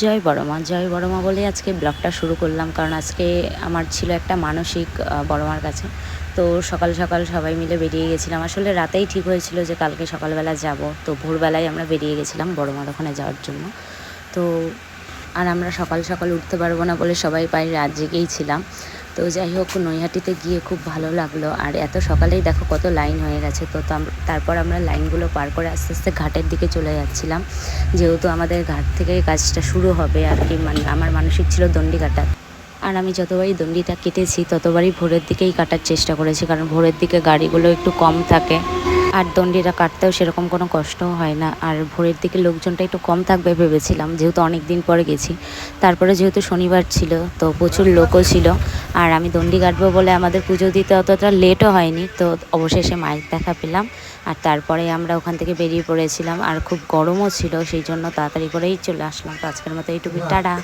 জয় বড় মা জয় বড় মা বলে আজকে ব্লগটা শুরু করলাম। কারণ আজকে আমার ছিল একটা মানসিক বড় মার কাছে। তো সকাল সকাল সবাই মিলে বেরিয়ে গেছিলাম। আসলে রাতেই ঠিক হয়েছিল যে কালকে সকালবেলা যাব। তো ভোরবেলায় আমরা বেরিয়ে গেছিলাম বড় মার ওখানে যাওয়ার জন্য। তো আর আমরা সকাল সকাল উঠতে পারব না বলে সবাই প্রায় রাত জেগেই ছিলাম। তো যাই হোক, নৈহাটিতে গিয়ে খুব ভালো লাগল। আর এত সকালেই দেখো কত লাইন হয়ে গেছে। তো তারপর আমরা লাইনগুলো পার করে আস্তে আস্তে ঘাটের দিকে চলে যাচ্ছিলাম। যেহেতু আমাদের ঘাট থেকে কাজটা শুরু হবে আর কি মানে আমার মানসিক ছিল দণ্ডি কাটা আর আমি যতবারই দণ্ডিটা কেটেছি, ততবারই ভোরের দিকেই কাটার চেষ্টা করেছি, কারণ ভোরের দিকে গাড়িগুলো একটু কম থাকে। আর দণ্ডিটা কাটতেও সেরকম কোনো কষ্টও হয় না। আর ভোরের দিকে লোকজনটা একটু কম থাকবে ভেবেছিলাম, যেহেতু অনেক দিন পরে গেছি। তারপরে যেহেতু শনিবার ছিল, তো প্রচুর লোকও ছিল। আর আমি দণ্ডি কাটবো বলে আমাদের পুজো দিতে অতটা লেটও হয়নি তো অবশেষে মায়ের দেখা পেলাম। আর তারপরে আমরা ওখান থেকে বেরিয়ে পড়েছিলাম আর খুব গরমও ছিল সেই জন্য তাড়াতাড়ি করেই চলে আসলাম। তো আজকের মতো এইটুকু টাটা।